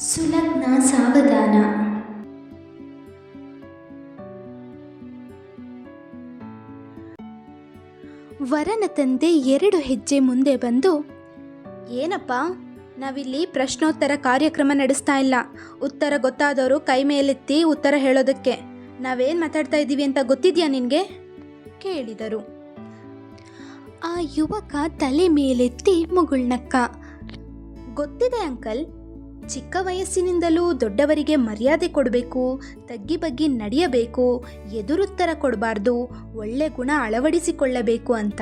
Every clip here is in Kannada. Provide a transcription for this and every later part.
ಸುಲಗ್ನ ಸಾವಧಾನ. ವರನ ತಂದೆ ಎರಡು ಹೆಜ್ಜೆ ಮುಂದೆ ಬಂದು, ಏನಪ್ಪ, ನಾವಿಲ್ಲಿ ಪ್ರಶ್ನೋತ್ತರ ಕಾರ್ಯಕ್ರಮ ನಡೆಸ್ತಾ ಇಲ್ಲ. ಉತ್ತರ ಗೊತ್ತಾದವರು ಕೈ ಮೇಲೆತ್ತಿ ಉತ್ತರ ಹೇಳೋದಕ್ಕೆ. ನಾವೇನು ಮಾತಾಡ್ತಾ ಇದ್ದೀವಿ ಅಂತ ಗೊತ್ತಿದ್ಯಾ ನಿನಗೆ? ಕೇಳಿದರು. ಆ ಯುವಕ ತಲೆ ಮೇಲೆತ್ತಿ ಮುಗುಳ್ನಕ್ಕ. ಗೊತ್ತಿದೆ ಅಂಕಲ್ ಚಿಕ್ಕ ವಯಸ್ಸಿನಿಂದಲೂ ದೊಡ್ಡವರಿಗೆ ಮರ್ಯಾದೆ ಕೊಡಬೇಕು, ತಗ್ಗಿ ಬಗ್ಗಿ ನಡೆಯಬೇಕು, ಎದುರುತ್ತರ ಕೊಡಬಾರ್ದು, ಒಳ್ಳೆ ಗುಣ ಅಳವಡಿಸಿಕೊಳ್ಳಬೇಕು ಅಂತ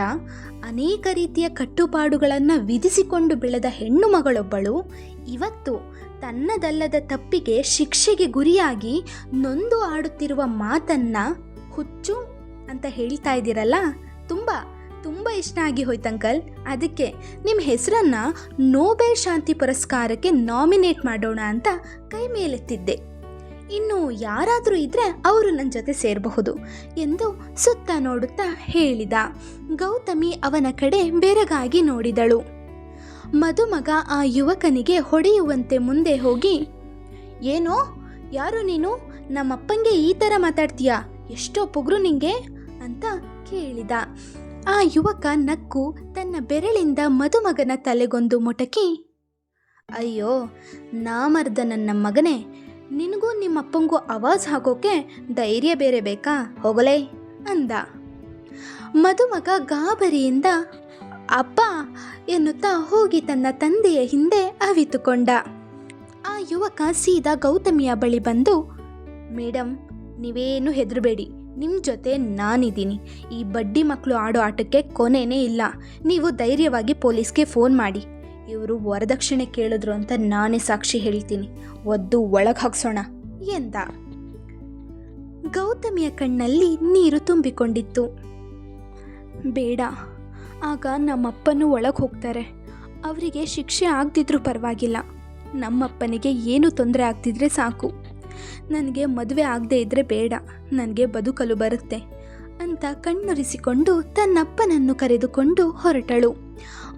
ಅನೇಕ ರೀತಿಯ ಕಟ್ಟುಪಾಡುಗಳನ್ನು ವಿಧಿಸಿಕೊಂಡು ಬೆಳೆದ ಹೆಣ್ಣು ಮಗಳೊಬ್ಬಳು ಇವತ್ತು ತನ್ನದಲ್ಲದ ತಪ್ಪಿಗೆ ಶಿಕ್ಷೆಗೆ ಗುರಿಯಾಗಿ ನೊಂದು ಆಡುತ್ತಿರುವ ಮಾತನ್ನು ಹುಚ್ಚು ಅಂತ ಹೇಳ್ತಾ ಇದ್ದೀರಲ್ಲ, ತುಂಬ ತುಂಬ ಇಷ್ಟ ಆಗಿ ಹೋಯ್ತು ಅಂಕಲ್. ಅದಕ್ಕೆ ನಿಮ್ಮ ಹೆಸರನ್ನ ನೋಬೆಲ್ ಶಾಂತಿ ಪುರಸ್ಕಾರಕ್ಕೆ ನಾಮಿನೇಟ್ ಮಾಡೋಣ ಅಂತ ಕೈ ಮೇಲೆತ್ತಿದ್ದೆ. ಇನ್ನು ಯಾರಾದರೂ ಇದ್ರೆ ಅವರು ನನ್ನ ಜೊತೆ ಸೇರಬಹುದು ಎಂದು ಸುತ್ತ ನೋಡುತ್ತಾ ಹೇಳಿದ. ಗೌತಮಿ ಅವನ ಕಡೆ ಬೆರಗಾಗಿ ನೋಡಿದಳು. ಮದುಮಗ ಆ ಯುವಕನಿಗೆ ಹೊಡೆಯುವಂತೆ ಮುಂದೆ ಹೋಗಿ, ಏನೋ, ಯಾರು ನೀನು? ನಮ್ಮಪ್ಪಂಗೆ ಈ ಥರ ಮಾತಾಡ್ತೀಯಾ? ಎಷ್ಟೋ ಪುಗ್ರು ನಿಂಗೆ? ಅಂತ ಕೇಳಿದ. ಆ ಯುವಕ ನಕ್ಕು ತನ್ನ ಬೆರಳಿಂದ ಮದುಮಗನ ತಲೆಗೊಂದು ಮೊಟಕಿ, ಅಯ್ಯೋ ನಾಮರ್ದ ನನ್ನ ಮಗನೇ, ನಿನಗೂ ನಿಮ್ಮಪ್ಪಂಗೂ ಆವಾಜ್ ಹಾಕೋಕೆ ಧೈರ್ಯ ಬೇರೆ ಬೇಕಾ? ಹೋಗಲೇ, ಅಂದ. ಮದುಮಗ ಗಾಬರಿಯಿಂದ, ಅಪ್ಪ, ಎನ್ನುತ್ತಾ ಹೋಗಿ ತನ್ನ ತಂದೆಯ ಹಿಂದೆ ಅವಿತುಕೊಂಡ. ಆ ಯುವಕ ಸೀದಾ ಗೌತಮಿಯ ಬಳಿ ಬಂದು ಮೇಡಮ್ ನೀವೇನು ಹೆದರಬೇಡಿ. ನಿಮ್ಮ ಜೊತೆ ನಾನಿದ್ದೀನಿ. ಈ ಬಡ್ಡಿ ಮಕ್ಕಳು ಆಡೋ ಆಟಕ್ಕೆ ಕೊನೆನೇ ಇಲ್ಲ. ನೀವು ಧೈರ್ಯವಾಗಿ ಪೊಲೀಸ್ಗೆ ಫೋನ್ ಮಾಡಿ. ಇವರು ವರದಕ್ಷಿಣೆ ಕೇಳಿದ್ರು ಅಂತ ನಾನೇ ಸಾಕ್ಷಿ ಹೇಳ್ತೀನಿ. ಒದ್ದು ಒಳಗೆ ಹಾಕ್ಸೋಣ. ಎಂದ. ಗೌತಮಿಯ ಕಣ್ಣಲ್ಲಿ ನೀರು ತುಂಬಿಕೊಂಡಿತ್ತು. ಬೇಡ. ಆಗ ನಮ್ಮಪ್ಪನೂ ಒಳಗೆ ಹೋಗ್ತಾರೆ. ಅವರಿಗೆ ಶಿಕ್ಷೆ ಆಗದಿದ್ರೂ ಪರವಾಗಿಲ್ಲ. ನಮ್ಮಪ್ಪನಿಗೆ ಏನು ತೊಂದರೆ ಆಗ್ತಿದ್ರೆ ಸಾಕು. ನನಗೆ ಮದುವೆ ಆಗದೇ ಇದ್ದರೆ ಬೇಡ, ನನಗೆ ಬದುಕಲು ಬರುತ್ತೆ ಅಂತ ಕಣ್ಣುರಿಸಿಕೊಂಡು ತನ್ನಪ್ಪನನ್ನು ಕರೆದುಕೊಂಡು ಹೊರಟಳು.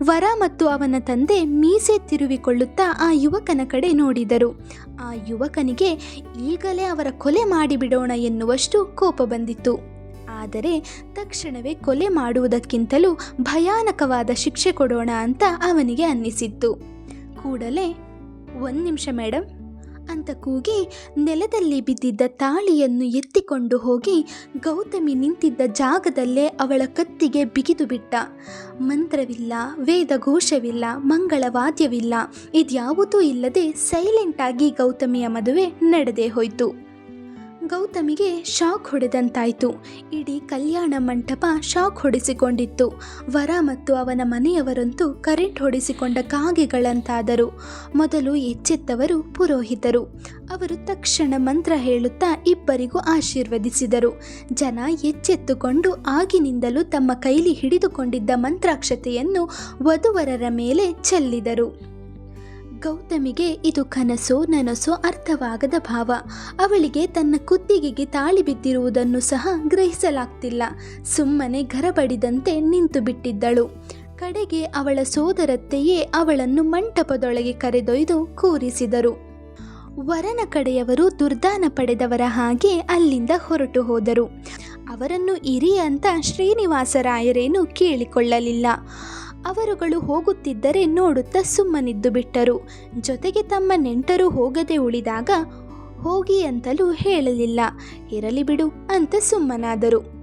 ವರ ಮತ್ತು ಅವನ ತಂದೆ ಮೀಸೆ ತಿರುವಿಕೊಳ್ಳುತ್ತಾ ಆ ಯುವಕನ ಕಡೆ ನೋಡಿದರು. ಆ ಯುವಕನಿಗೆ ಈಗಲೇ ಅವರ ಕೊಲೆ ಮಾಡಿಬಿಡೋಣ ಎನ್ನುವಷ್ಟು ಕೋಪ ಬಂದಿತ್ತು. ಆದರೆ ತಕ್ಷಣವೇ ಕೊಲೆ ಮಾಡುವುದಕ್ಕಿಂತಲೂ ಭಯಾನಕವಾದ ಶಿಕ್ಷೆ ಕೊಡೋಣ ಅಂತ ಅವನಿಗೆ ಅನ್ನಿಸಿತ್ತು. ಕೂಡಲೇ, ಒಂದು ನಿಮಿಷ ಮೇಡಮ್ ಅಂತ ಕೂಗಿ ನೆಲದಲ್ಲಿ ಬಿದ್ದಿದ್ದ ತಾಳಿಯನ್ನು ಎತ್ತಿಕೊಂಡು ಹೋಗಿ ಗೌತಮಿ ನಿಂತಿದ್ದ ಜಾಗದಲ್ಲೇ ಅವಳ ಕತ್ತಿಗೆ ಬಿಗಿದು ಬಿಟ್ಟ. ಮಂತ್ರವಿಲ್ಲ ವೇದ ಘೋಷವಿಲ್ಲ ಮಂಗಳವಾದ್ಯವಿಲ್ಲ, ಇದ್ಯಾವುದೂ ಇಲ್ಲದೆ ಸೈಲೆಂಟಾಗಿ ಗೌತಮಿಯ ಮದುವೆ ನಡೆದೇ ಹೋಯಿತು. ಗೌತಮಿಗೆ ಶಾಕ್ ಹೊಡೆದಂತಾಯಿತು. ಇಡೀ ಕಲ್ಯಾಣ ಮಂಟಪ ಶಾಕ್ ಹೊಡೆಸಿಕೊಂಡಿತ್ತು. ವರ ಮತ್ತು ಅವನ ಮನೆಯವರಂತೂ ಕರೆಂಟ್ ಹೊಡೆಸಿಕೊಂಡ ಕಾಗೆಗಳಂತಾದರು. ಮೊದಲು ಎಚ್ಚೆತ್ತವರು ಪುರೋಹಿತರು. ಅವರು ತಕ್ಷಣ ಮಂತ್ರ ಹೇಳುತ್ತಾ ಇಬ್ಬರಿಗೂ ಆಶೀರ್ವದಿಸಿದರು. ಜನ ಎಚ್ಚೆತ್ತುಕೊಂಡು ಆಗಿನಿಂದಲೂ ತಮ್ಮ ಕೈಲಿ ಹಿಡಿದುಕೊಂಡಿದ್ದ ಮಂತ್ರಾಕ್ಷತೆಯನ್ನು ವಧುವರರ ಮೇಲೆ ಚೆಲ್ಲಿದರು. ಗೌತಮಿಗೆ ಇದು ಕನಸೋ ನನಸೋ ಅರ್ಥವಾಗದ ಭಾವ. ಅವಳಿಗೆ ತನ್ನ ಕುತ್ತಿಗೆಗೆ ತಾಳಿ ಬಿದ್ದಿರುವುದನ್ನು ಸಹ ಗ್ರಹಿಸಲಾಗ್ತಿಲ್ಲ. ಸುಮ್ಮನೆ ಗರಬಡಿದಂತೆ ನಿಂತು ಬಿಟ್ಟಿದ್ದಳು. ಕಡೆಗೆ ಅವಳ ಸೋದರತ್ತೆಯೇ ಅವಳನ್ನು ಮಂಟಪದೊಳಗೆ ಕರೆದೊಯ್ದು ಕೂರಿಸಿದರು. ವರನ ಕಡೆಯವರು ದುರ್ದಾನ ಪಡೆದವರ ಹಾಗೆ ಅಲ್ಲಿಂದ ಹೊರಟು ಹೋದರು. ಅವರನ್ನು ಇರಿ ಅಂತ ಶ್ರೀನಿವಾಸರಾಯರೇನು ಕೇಳಿಕೊಳ್ಳಲಿಲ್ಲ. ಅವರುಗಳು ಹೋಗುತ್ತಿದ್ದರೆ ನೋಡುತ್ತಾ ಸುಮ್ಮನಿದ್ದು ಬಿಟ್ಟರು. ಜೊತೆಗೆ ತಮ್ಮ ನೆಂಟರು ಹೋಗದೆ ಉಳಿದಾಗ ಹೋಗಿ ಅಂತಲೂ ಹೇಳಲಿಲ್ಲ. ಇರಲಿ ಬಿಡು ಅಂತ ಸುಮ್ಮನಾದರು.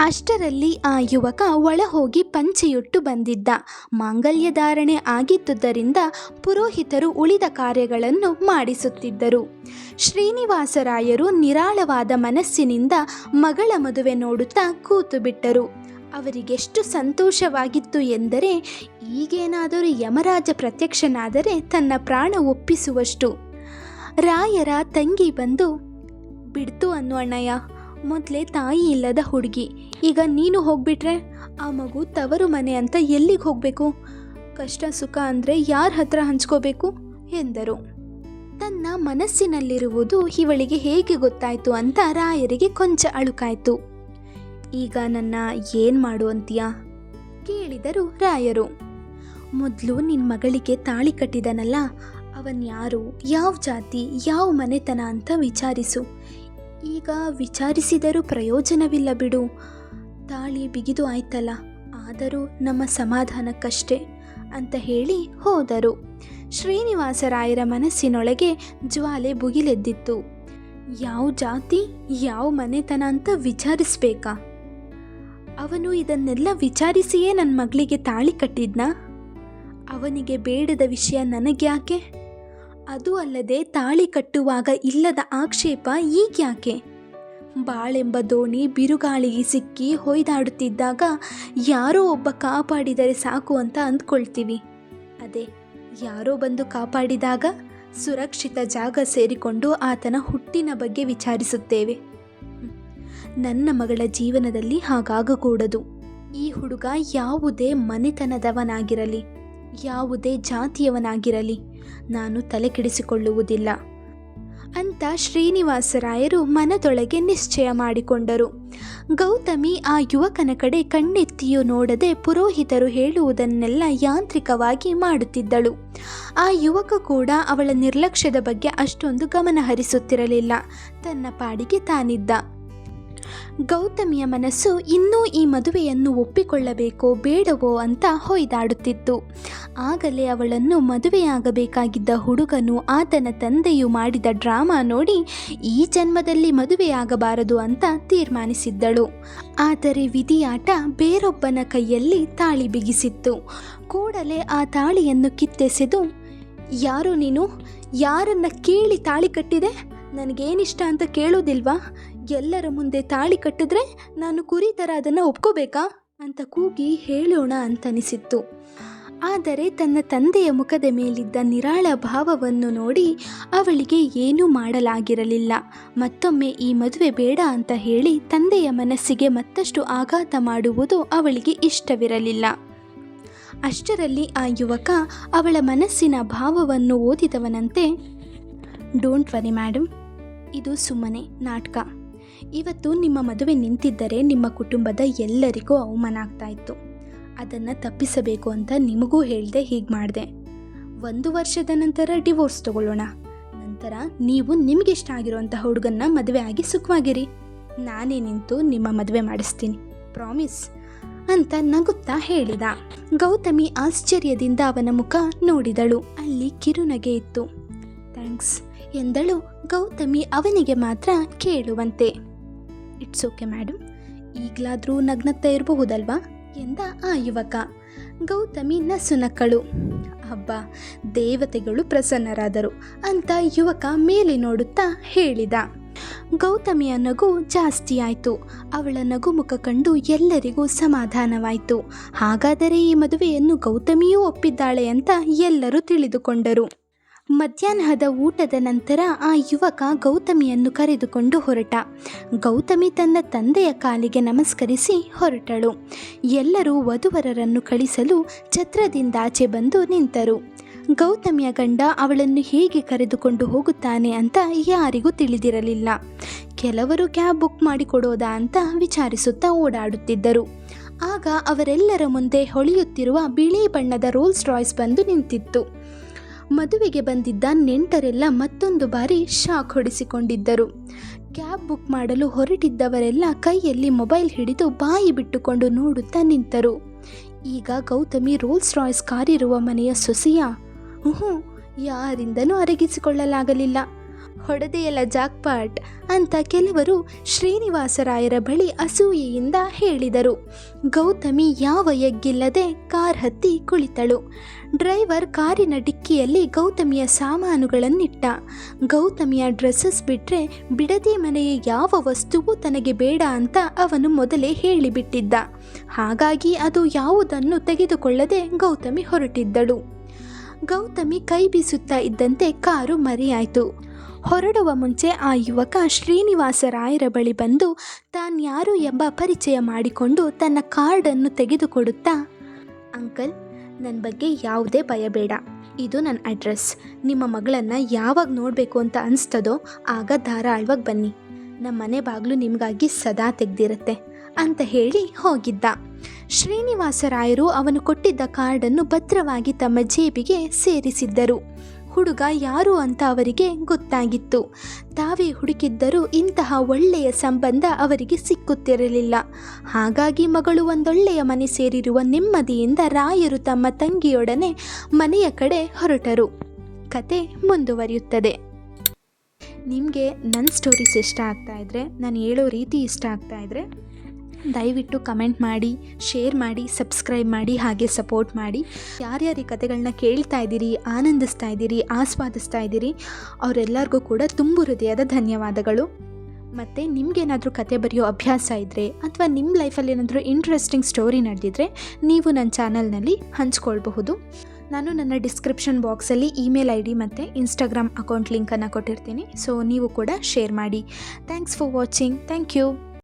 ಅಷ್ಟರಲ್ಲಿ ಆ ಯುವಕ ಒಳ ಹೋಗಿ ಪಂಚೆಯುಟ್ಟು ಬಂದಿದ್ದ. ಮಾಂಗಲ್ಯ ಧಾರಣೆ ಆಗಿದ್ದುದರಿಂದ ಪುರೋಹಿತರು ಉಳಿದ ಕಾರ್ಯಗಳನ್ನು ಮಾಡಿಸುತ್ತಿದ್ದರು. ಶ್ರೀನಿವಾಸರಾಯರು ನಿರಾಳವಾದ ಮನಸ್ಸಿನಿಂದ ಮಗಳ ಮದುವೆ ನೋಡುತ್ತಾ ಕೂತು ಬಿಟ್ಟರು. ಅವರಿಗೆಷ್ಟು ಸಂತೋಷವಾಗಿತ್ತು ಎಂದರೆ ಈಗೇನಾದರೂ ಯಮರಾಜ ಪ್ರತ್ಯಕ್ಷನಾದರೆ ತನ್ನ ಪ್ರಾಣ ಒಪ್ಪಿಸುವಷ್ಟು. ರಾಯರ ತಂಗಿ ಬಂದು, ಬಿಡ್ತು ಅನ್ನು ಅಣ್ಣಯ್ಯ, ಮೊದಲೇ ತಾಯಿ ಇಲ್ಲದ ಹುಡುಗಿ. ಈಗ ನೀನು ಹೋಗ್ಬಿಟ್ರೆ? ಆ ಮಗು ತವರು ಮನೆ ಅಂತ ಎಲ್ಲಿಗೆ ಹೋಗಬೇಕು? ಕಷ್ಟ ಸುಖ ಅಂದರೆ ಯಾರ ಹತ್ರ ಹಂಚ್ಕೋಬೇಕು? ಎಂದರು. ತನ್ನ ಮನಸ್ಸಿನಲ್ಲಿರುವುದು ಇವಳಿಗೆ ಹೇಗೆ ಗೊತ್ತಾಯಿತು ಅಂತ ರಾಯರಿಗೆ ಕೊಂಚ ಅಳುಕಾಯ್ತು. ಈಗ ನನ್ನ ಏನು ಮಾಡು ಅಂತೀಯಾ? ಕೇಳಿದರು ರಾಯರು. ಮೊದಲು ನಿನ್ನ ಮಗಳಿಗೆ ತಾಳಿ ಕಟ್ಟಿದನಲ್ಲ, ಅವನ್ ಯಾರು, ಯಾವ ಜಾತಿ, ಯಾವ ಮನೆತನ ಅಂತ ವಿಚಾರಿಸು. ಈಗ ವಿಚಾರಿಸಿದರೂ ಪ್ರಯೋಜನವಿಲ್ಲ ಬಿಡು. ತಾಳಿ ಬಿಗಿದು ಆಯ್ತಲ್ಲ, ಆದರೂ ನಮ್ಮ ಸಮಾಧಾನಕ್ಕಷ್ಟೇ ಅಂತ ಹೇಳಿ ಹೋದರು. ಶ್ರೀನಿವಾಸರಾಯರ ಮನಸ್ಸಿನೊಳಗೆ ಜ್ವಾಲೆ ಬುಗಿಲೆದ್ದಿತ್ತು ಯಾವ ಜಾತಿ, ಯಾವ ಮನೆತನ ಅಂತ ವಿಚಾರಿಸ್ಬೇಕಾ? ಅವನು ಇದನ್ನೆಲ್ಲ ವಿಚಾರಿಸಿಯೇ ನನ್ನ ಮಗಳಿಗೆ ತಾಳಿ ಕಟ್ಟಿದ್ನಾ? ಅವನಿಗೆ ಬೇಡದ ವಿಷಯ ನನಗ್ಯಾಕೆ? ಅದು ಅಲ್ಲದೆ ತಾಳಿ ಕಟ್ಟುವಾಗ ಇಲ್ಲದ ಆಕ್ಷೇಪ ಈಗ್ಯಾಕೆ? ಬಾಳೆಂಬ ದೋಣಿ ಬಿರುಗಾಳಿಗೆ ಸಿಕ್ಕಿ ಹೊಯ್ದಾಡುತ್ತಿದ್ದಾಗ ಯಾರೋ ಒಬ್ಬ ಕಾಪಾಡಿದರೆ ಸಾಕು ಅಂತ ಅಂದ್ಕೊಳ್ತೀವಿ. ಅದೇ, ಯಾರೋ ಬಂದು ಕಾಪಾಡಿದಾಗ ಸುರಕ್ಷಿತ ಜಾಗ ಸೇರಿಕೊಂಡು ಆತನ ಹುಟ್ಟಿನ ಬಗ್ಗೆ ವಿಚಾರಿಸುತ್ತೇವೆ. ನನ್ನ ಮಗಳ ಜೀವನದಲ್ಲಿ ಹಾಗಾಗಕೂಡದು. ಈ ಹುಡುಗ ಯಾವುದೇ ಮನೆತನದವನಾಗಿರಲಿ, ಯಾವುದೇ ಜಾತಿಯವನಾಗಿರಲಿ ನಾನು ತಲೆ ಕೆಡಿಸಿಕೊಳ್ಳುವುದಿಲ್ಲ. ಅಂತ ಶ್ರೀನಿವಾಸರಾಯರು ಮನದೊಳಗೆ ನಿಶ್ಚಯ ಮಾಡಿಕೊಂಡರು. ಗೌತಮಿ ಆ ಯುವಕನ ಕಡೆ ಕಣ್ಣೆತ್ತಿಯೂ ನೋಡದೆ ಪುರೋಹಿತರು ಹೇಳುವುದನ್ನೆಲ್ಲ ಯಾಂತ್ರಿಕವಾಗಿ ಮಾಡುತ್ತಿದ್ದಳು. ಆ ಯುವಕ ಕೂಡ ಅವಳ ನಿರ್ಲಕ್ಷ್ಯದ ಬಗ್ಗೆ ಅಷ್ಟೊಂದು ಗಮನಹರಿಸುತ್ತಿರಲಿಲ್ಲ. ತನ್ನ ಪಾಡಿಗೆ ತಾನಿದ್ದ. ಗೌತಮಿಯ ಮನಸ್ಸು ಇನ್ನೂ ಈ ಮದುವೆಯನ್ನು ಒಪ್ಪಿಕೊಳ್ಳಬೇಕೋ ಬೇಡವೋ ಅಂತ ಹೊಯ್ದಾಡುತ್ತಿತ್ತು. ಆಗಲೇ ಅವಳನ್ನು ಮದುವೆಯಾಗಬೇಕಾಗಿದ್ದ ಹುಡುಗನು ಆತನ ತಂದೆಯು ಮಾಡಿದ ಡ್ರಾಮಾ ನೋಡಿ ಈ ಜನ್ಮದಲ್ಲಿ ಮದುವೆಯಾಗಬಾರದು ಅಂತ ತೀರ್ಮಾನಿಸಿದ್ದಳು. ಆದರೆ ವಿಧಿಯಾಟ ಬೇರೊಬ್ಬನ ಕೈಯಲ್ಲಿ ತಾಳಿ ಬಿಗಿಸಿತ್ತು. ಕೂಡಲೇ ಆ ತಾಳಿಯನ್ನು ಕಿತ್ತೆಸೆದು, ಯಾರು ನೀನು? ಯಾರನ್ನ ಕೇಳಿ ತಾಳಿ ಕಟ್ಟಿದೆ? ನನಗೇನಿಷ್ಟ ಅಂತ ಕೇಳೋದಿಲ್ವಾ? ಎಲ್ಲರ ಮುಂದೆ ತಾಳಿ ಕಟ್ಟಿದ್ರೆ ನಾನು ಕುರಿ ಥರ ಅದನ್ನು ಒಪ್ಕೋಬೇಕಾ? ಅಂತ ಕೂಗಿ ಹೇಳೋಣ ಅಂತನಿಸಿತ್ತು. ಆದರೆ ತನ್ನ ತಂದೆಯ ಮುಖದ ಮೇಲಿದ್ದ ನಿರಾಳ ಭಾವವನ್ನು ನೋಡಿ ಅವಳಿಗೆ ಏನೂ ಮಾಡಲಾಗಿರಲಿಲ್ಲ. ಮತ್ತೊಮ್ಮೆ ಈ ಮದುವೆ ಬೇಡ ಅಂತ ಹೇಳಿ ತಂದೆಯ ಮನಸ್ಸಿಗೆ ಮತ್ತಷ್ಟು ಆಘಾತ ಮಾಡುವುದು ಅವಳಿಗೆ ಇಷ್ಟವಿರಲಿಲ್ಲ. ಅಷ್ಟರಲ್ಲಿ ಆ ಯುವಕ ಅವಳ ಮನಸ್ಸಿನ ಭಾವವನ್ನು ಓದಿದವನಂತೆ ಡೋಂಟ್ ವರಿ ಮ್ಯಾಡಮ್ ಇದು ಸುಮ್ಮನೆ ನಾಟಕ. ಇವತ್ತು ನಿಮ್ಮ ಮದುವೆ ನಿಂತಿದ್ದರೆ ನಿಮ್ಮ ಕುಟುಂಬದ ಎಲ್ಲರಿಗೂ ಅವಮಾನ ಆಗ್ತಾ ಇತ್ತು. ಅದನ್ನು ತಪ್ಪಿಸಬೇಕು ಅಂತ ನಿಮಗೂ ಹೇಳಿದೆ ಹೀಗೆ ಮಾಡಿದೆ. ಒಂದು ವರ್ಷದ ನಂತರ ಡಿವೋರ್ಸ್ ತಗೊಳ್ಳೋಣ. ನಂತರ ನೀವು ನಿಮಗಿಷ್ಟ ಆಗಿರುವಂಥ ಹುಡುಗನ್ನ ಮದುವೆ ಆಗಿ ಸುಖವಾಗಿರಿ. ನಾನೇ ನಿಂತು ನಿಮ್ಮ ಮದುವೆ ಮಾಡಿಸ್ತೀನಿ. ಪ್ರಾಮಿಸ್ ಅಂತ ನಗುತ್ತಾ ಹೇಳಿದ. ಗೌತಮಿ ಆಶ್ಚರ್ಯದಿಂದ ಅವನ ಮುಖ ನೋಡಿದಳು. ಅಲ್ಲಿ ಕಿರುನಗೆ ಇತ್ತು. ಥ್ಯಾಂಕ್ಸ್ ಎಂದಳು. ಗೌತಮಿ ಅವನಿಗೆ ಮಾತ್ರ ಕೇಳುವಂತೆ. ಇಟ್ಸ್ ಓಕೆ ಮೇಡಮ್ ಈಗಲಾದರೂ ನಗ್ನತ್ತ ಇರಬಹುದಲ್ವಾ? ಎಂದ ಆ ಯುವಕ. ಗೌತಮಿ ನಸುನಕ್ಕಳು ಹಬ್ಬ ದೇವತೆಗಳು ಪ್ರಸನ್ನರಾದರು ಅಂತ ಯುವಕ ಮೇಲೆ ನೋಡುತ್ತಾ ಹೇಳಿದ. ಗೌತಮಿಯ ನಗು ಜಾಸ್ತಿ ಆಯಿತು. ಅವಳ ನಗು ಮುಖ ಕಂಡು ಎಲ್ಲರಿಗೂ ಸಮಾಧಾನವಾಯಿತು. ಹಾಗಾದರೆ ಈ ಮದುವೆಯನ್ನು ಗೌತಮಿಯೂ ಒಪ್ಪಿದ್ದಾಳೆ ಅಂತ ಎಲ್ಲರೂ ತಿಳಿದುಕೊಂಡರು. ಮಧ್ಯಾಹ್ನದ ಊಟದ ನಂತರ ಆ ಯುವಕ ಗೌತಮಿಯನ್ನು ಕರೆದುಕೊಂಡು ಹೊರಟ. ಗೌತಮಿ ತನ್ನ ತಂದೆಯ ಕಾಲಿಗೆ ನಮಸ್ಕರಿಸಿ ಹೊರಟಳು. ಎಲ್ಲರೂ ವಧುವರರನ್ನು ಕಳಿಸಲು ಛತ್ರದಿಂದಾಚೆ ಬಂದು ನಿಂತರು. ಗೌತಮಿಯ ಗಂಡ ಅವಳನ್ನು ಹೇಗೆ ಕರೆದುಕೊಂಡು ಹೋಗುತ್ತಾನೆ ಅಂತ ಯಾರಿಗೂ ತಿಳಿದಿರಲಿಲ್ಲ. ಕೆಲವರು ಕ್ಯಾಬ್ ಬುಕ್ ಮಾಡಿಕೊಡೋದಾ ಅಂತ ವಿಚಾರಿಸುತ್ತಾ ಓಡಾಡುತ್ತಿದ್ದರು. ಆಗ ಅವರೆಲ್ಲರ ಮುಂದೆ ಹೊಳೆಯುತ್ತಿರುವ ಬಿಳಿ ಬಣ್ಣದ ರೋಲ್ಸ್ ರಾಯ್ಸ್ ಬಂದು ನಿಂತಿತ್ತು. ಮದುವೆಗೆ ಬಂದಿದ್ದ ನೆಂಟರೆಲ್ಲ ಮತ್ತೊಂದು ಬಾರಿ ಶಾಕ್ ಹೊಡೆಸಿಕೊಂಡಿದ್ದರು. ಕ್ಯಾಬ್ ಬುಕ್ ಮಾಡಲು ಹೊರಟಿದ್ದವರೆಲ್ಲ ಕೈಯಲ್ಲಿ ಮೊಬೈಲ್ ಹಿಡಿದು ಬಾಯಿ ಬಿಟ್ಟುಕೊಂಡು ನೋಡುತ್ತಾ ನಿಂತರು. ಈಗ ಗೌತಮಿ ರೋಲ್ಸ್ ರಾಯ್ಸ್ ಕಾರಿರುವ ಮನೆಯ ಸೊಸೆಯ ಹ್ಞೂ ಯಾರಿಂದನೂ ಅರಗಿಸಿಕೊಳ್ಳಲಾಗಲಿಲ್ಲ. ಹೊಡೆದೆಯಲ್ಲ ಜಾಕ್ಪಾಟ್ ಅಂತ ಕೆಲವರು ಶ್ರೀನಿವಾಸರಾಯರ ಬಳಿ ಅಸೂಯೆಯಿಂದ ಹೇಳಿದರು. ಗೌತಮಿ ಯಾವ ಎಗ್ಗಿಲ್ಲದೆ ಕಾರ್ ಹತ್ತಿ ಕುಳಿತಳು. ಡ್ರೈವರ್ ಕಾರಿನ ಡಿಕ್ಕಿಯಲ್ಲಿ ಗೌತಮಿಯ ಸಾಮಾನುಗಳನ್ನಿಟ್ಟ. ಗೌತಮಿಯ ಡ್ರೆಸ್ಸಸ್ ಬಿಟ್ಟರೆ ಬಿಡದಿ ಮನೆಯ ಯಾವ ವಸ್ತುವೂ ತನಗೆ ಬೇಡ ಅಂತ ಅವನು ಮೊದಲೇ ಹೇಳಿಬಿಟ್ಟಿದ್ದ. ಹಾಗಾಗಿ ಅದು ಯಾವುದನ್ನು ತೆಗೆದುಕೊಳ್ಳದೆ ಗೌತಮಿ ಹೊರಟಿದ್ದಳು. ಗೌತಮಿ ಕೈ ಬೀಸುತ್ತಾ ಇದ್ದಂತೆ ಕಾರು ಮರೆಯಾಯಿತು. ಹೊರಡುವ ಮುಂಚೆ ಆ ಯುವಕ ಶ್ರೀನಿವಾಸರಾಯರ ಬಳಿ ಬಂದು, ತಾನ್ಯಾರು ಎಂಬ ಪರಿಚಯ ಮಾಡಿಕೊಂಡು ತನ್ನ ಕಾರ್ಡನ್ನು ತೆಗೆದುಕೊಡುತ್ತಾ, ಅಂಕಲ್ ನನ್ನ ಬಗ್ಗೆ ಯಾವುದೇ ಭಯ ಬೇಡ. ಇದು ನನ್ನ ಅಡ್ರೆಸ್. ನಿಮ್ಮ ಮಗಳನ್ನು ಯಾವಾಗ ನೋಡಬೇಕು ಅಂತ ಅನಿಸ್ತದೋ, ಆಗ ಧಾರಾಳವಾಗಿ ಬನ್ನಿ. ನಮ್ಮ ಮನೆ ಬಾಗಿಲು ನಿಮಗಾಗಿ ಸದಾ ತೆಗೆದಿರುತ್ತೆ ಅಂತ ಹೇಳಿ ಹೋಗಿದ್ದ. ಶ್ರೀನಿವಾಸರಾಯರು ಅವನು ಕೊಟ್ಟಿದ್ದ ಕಾರ್ಡನ್ನು ಭದ್ರವಾಗಿ ತಮ್ಮ ಜೇಬಿಗೆ ಸೇರಿಸಿದ್ದರು. ಹುಡುಗ ಯಾರು ಅಂತ ಅವರಿಗೆ ಗೊತ್ತಾಗಿತ್ತು. ತಾವೇ ಹುಡುಕಿದ್ದರೂ ಇಂತಹ ಒಳ್ಳೆಯ ಸಂಬಂಧ ಅವರಿಗೆ ಸಿಕ್ಕುತ್ತಿರಲಿಲ್ಲ. ಹಾಗಾಗಿ ಮಗಳು ಒಂದೊಳ್ಳೆಯ ಮನೆ ಸೇರಿರುವ ನೆಮ್ಮದಿಯಿಂದ ರಾಯರು ತಮ್ಮ ತಂಗಿಯೊಡನೆ ಮನೆಯ ಕಡೆ ಹೊರಟರು. ಕತೆ ಮುಂದುವರಿಯುತ್ತದೆ. ನಿಮಗೆ ನನ್ನ ಸ್ಟೋರೀಸ್ ಇಷ್ಟ ಆಗ್ತಾ ಇದ್ದರೆ ನಾನು ಹೇಳೋ ರೀತಿ ಇಷ್ಟ ಆಗ್ತಾ ಇದ್ದರೆ ದಯವಿಟ್ಟು ಕಮೆಂಟ್ ಮಾಡಿ, ಶೇರ್ ಮಾಡಿ, ಸಬ್ಸ್ಕ್ರೈಬ್ ಮಾಡಿ, ಹಾಗೆ ಸಪೋರ್ಟ್ ಮಾಡಿ. ಯಾರ್ಯಾರು ಈ ಕತೆಗಳನ್ನ ಕೇಳ್ತಾ ಇದ್ದೀರಿ, ಆನಂದಿಸ್ತಾ ಇದ್ದೀರಿ, ಆಸ್ವಾದಿಸ್ತಾ ಇದ್ದೀರಿ, ಅವರೆಲ್ಲರಿಗೂ ಕೂಡ ತುಂಬು ಹೃದಯದ ಧನ್ಯವಾದಗಳು. ಮತ್ತು ನಿಮಗೇನಾದರೂ ಕತೆ ಬರೆಯೋ ಅಭ್ಯಾಸ ಇದ್ದರೆ ಅಥವಾ ನಿಮ್ಮ ಲೈಫಲ್ಲಿ ಏನಾದರೂ ಇಂಟ್ರೆಸ್ಟಿಂಗ್ ಸ್ಟೋರಿ ನಡೆದಿದ್ರೆ, ನೀವು ನನ್ನ ಚಾನಲ್ನಲ್ಲಿ ಹಂಚ್ಕೊಳ್ಬಹುದು. ನಾನು ನನ್ನ ಡಿಸ್ಕ್ರಿಪ್ಷನ್ ಬಾಕ್ಸಲ್ಲಿ ಇಮೇಲ್ ಐ ಡಿ ಮತ್ತು ಇನ್ಸ್ಟಾಗ್ರಾಮ್ ಅಕೌಂಟ್ ಲಿಂಕನ್ನು ಕೊಟ್ಟಿರ್ತೀನಿ. ಸೊ ನೀವು ಕೂಡ ಶೇರ್ ಮಾಡಿ. Thanks for watching thank you